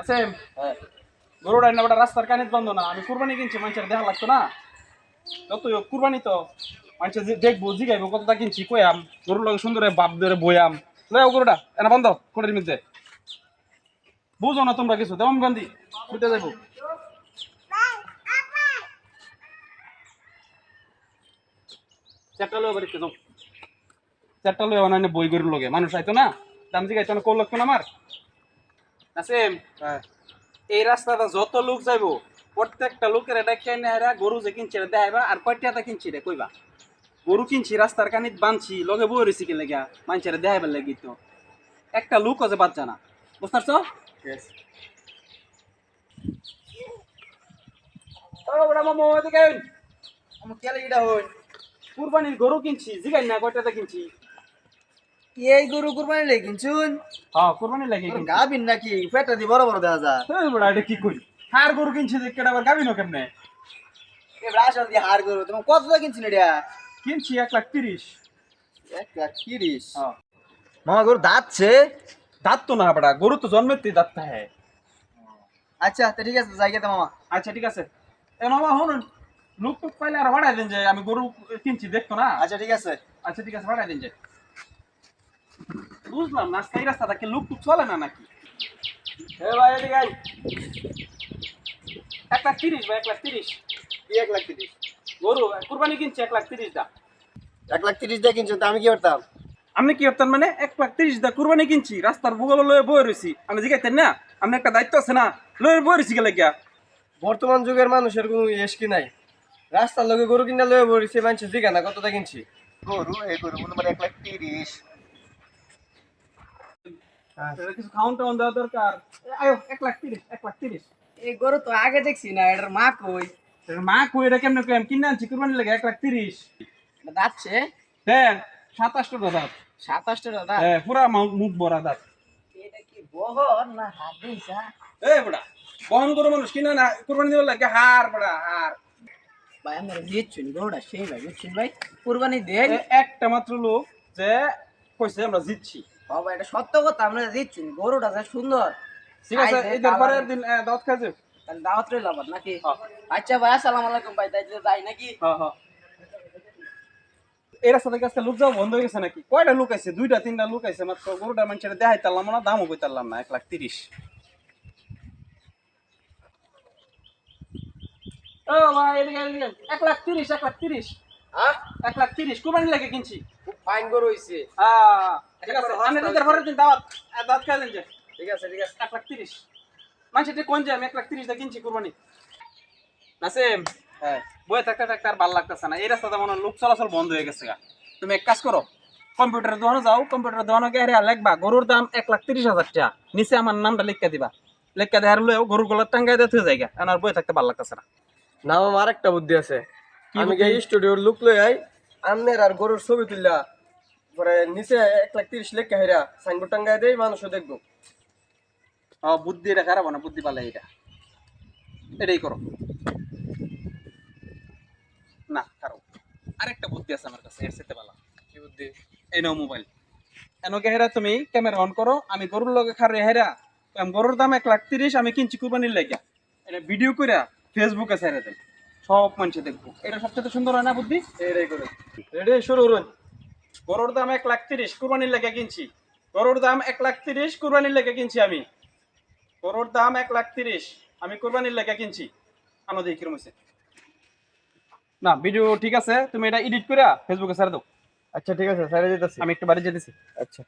আছে গরুটা রাস্তার কানে বন্ধ না। আমি কুরবানি কিনছি, মানুষের দেখা লাগতো না। যত তো দেখব, জিগাইবো কিনছি কয়াম গরুর লগে সুন্দর বাপ ধরে বয়াম লয় গরুটা, এনা বন্ধ কোটের মধ্যে। গান্ধী, ছুটে চারটা লয়ে অনান্য বই গরুর লগে। মানুষ আইতো না, দাম জিগাইতো কোল লাগতো না আমার। আছে এই রাস্তাটা যত লোক যাইবো প্রত্যেকটা লোকের এটা কেনে হেরা গরু যে কিনছে এটা দেখাইবা আর কয়টা কিনছি রে কইবা। গরু কিনছি রাস্তার কানিত বানছি লগে বই রয়েছি কি লেগা মানুষের দেখাইবার লাগি তো। একটা লোক আছে বাদ জানা বুঝতে পারছ কুরবানির গরু কিনছি জিগাই না কয়টাতে কিনছি। এই গরু কুরবানি লে কিনছুন হ্যাঁ কুরবানি লাগে গাবিন নাকি? পেটটা দি বড় বড় দেখা যায়। এই বড় এটা কি করি? হার গরু কিনছি যে কেডা আবার গাবিনো কেমনে? এবার আসল দিয়ে হার গরু। তোমার কত টাকা কিনছেন এটা? কিনছি এক লাখ তিরিশ। এক লাখ তিরিশ? হ্যাঁ। মামা গরু দাঁতছে? দাঁত তো না বড়া গরু তো জন্মের থেকে দাঁত হ্যাঁ আচ্ছা তো ঠিক আছে যাই গেতে মামা। আচ্ছা ঠিক আছে। এ মামা শুনুন লোক টুক পাইলে আর ভাড়াই দেন যে আমি গরু কিনছি দেখতো না? আচ্ছা ঠিক আছে। আচ্ছা ঠিক আছে ভাড়াই দেন যে। বুঝলাম না আজকে এই রাস্তাটা কি লোক টুক চলে না নাকি? এ ভাই এদিকে আই। এক লাখ তিরিশ ভাই এক লাখ তিরিশ। কি এক লাখ তিরিশ? গরু কুরবানি কিনছি এক লাখ তিরিশ দা। এক লাখ তিরিশ দিয়ে কিনছেন তো আমি কি করতাম? আপনি কি করতেন মানে এক লাখ তিরিশ দা কুরবানি কিনছি রাস্তার ভূগোল লয়ে বয়ে রয়েছি আমি জিগাইতেন না আপনি একটা দায়িত্ব আছে না লয়ে বয়ে রয়েছি গেলে গিয়া। বর্তমান যুগের মানুষের কোনো এস কি নাই। রাস্তার লোকে গরু কিনা লয়ে বড়িছে মানুষ জিগা না কতটা কিনছি? গরু এই গরু মানে এক লাখ তিরিশ। কিছু টাউন দেওয়া দরকার। আয়ো এক লাখ তিরিশ এক লাখ তিরিশ। এই গরু তো আগে দেখছি না এটার মা কই? মা কই এটা কেমনে কই? আমি কিনে আনছি কুরবানি লাগে এক লাখ তিরিশ। দাঁতছে হ্যাঁ সাতাশটা দাঁত। সাতাশটা হ্যাঁ পুরা মা- মুখ ভরা দাঁত। এটা কি বহর না হাত দিছা এই বড়া বহন করে মানুষ কিনে না কুরবানি দেওয়ার লাগে হার বড়া হার। ভাই আমরা গরুটা সেই ভাই বুঝছেন ভাই। কুরবানি দেন। একটা মাত্র লোক যে কইছে আমরা জিতছি। বাবা এটা সত্য কথা আমরা দিচ্ছুন গরুটা যে সুন্দর। ঠিক আছে ঈদের পরের দিন দাওয়াত খাইছে? তাহলে দাওয়াত রইল আবার নাকি। আচ্ছা ভাই আসসালামু আলাইকুম ভাই তাই যাই নাকি? হ্যাঁ হ্যাঁ এই রাস্তা থেকে আজকে লোক যাওয়া বন্ধ হয়ে গেছে নাকি? কয়টা লোক আছে দুইটা তিনটা লোক আছে মাত্র। গরুটা মানুষের দেখাই তারলাম না দামও কইতারলাম না এক লাখ তিরিশ। ও ভাই এক লাখ তিরিশ এক লাখ তিরিশ। এক লাখ তিরিশ। কুরবানি লাগে কিনছি। ফাইন গরু হইছে। আহ, ঠিক আছে। আমি ঈদের পরের দিন দাওয়াত দাওয়াত খাই যে। ঠিক আছে ঠিক আছে। এক লাখ তিরিশ। মানুষের কোন যে আমি এক লাখ তিরিশ দিয়ে কিনছি কুরবানি। নাসিম হ্যাঁ। বয়ে থাকতে থাকতে আর ভালো লাগতেছে না। এই রাস্তাতে মনে লোক চলাচল বন্ধ হয়ে গেছে গা। তুমি এক কাজ করো কম্পিউটার দোকানে যাও কম্পিউটার দোকানে গিয়ে লিখবা গরুর দাম এক লাখ তিরিশ হাজার টাকা। নিচে আমার নামটা লিখে দিবা। লিখে দেওয়ার লয়েও গরুর গলার টাঙ্গাই দিয়ে থুয়ে জায়গা আর বয়ে থাকতে ভালো লাগতেছে না। না আমার আরেকটা বুদ্ধি আছে। আমি গিয়ে স্টুডিওর লুক লই আই আমনের আর গরুর ছবি তুললা। পরে নিচে এক লাখ তিরিশ লেখা হেরা সাইনবোর্ড টাঙ্গাই দেই মানুষও দেখব। ও বুদ্ধি এটা খারাপ না বুদ্ধি পালে এটা। এটাই করো। না খারাপ। আরেকটা বুদ্ধি আছে আমার কাছে এর সাথে ভালো। কি বুদ্ধি? এই নাও মোবাইল। এনকে হেরা তুমি ক্যামেরা অন করো আমি গরুর লগে খারে হেরা আমি গরুর দাম এক লাখ তিরিশ আমি কিনছি কুরবানির লেগে। এটা ভিডিও করে ফেসবুকে ছেড়ে দেয় সব মানুষ দেখব। এটা সবচেয়ে সুন্দর হয় না বুদ্ধি? এটাই করে। রেডি শুরু করুন। গরুর দাম এক লাখ তিরিশ কুরবানির লেগে কিনছি। গরুর দাম এক লাখ তিরিশ কুরবানির লেগে কিনছি আমি। গরুর দাম এক লাখ তিরিশ আমি কুরবানির লেগে কিনছি। আনো দেখি কিরম হয়েছে না ভিডিও ঠিক আছে তুমি এটা এডিট করে ফেসবুকে ছেড়ে দাও। আচ্ছা ঠিক আছে সাইডে যেতেছি আমি একটু বাড়ি যেতেছি। আচ্ছা।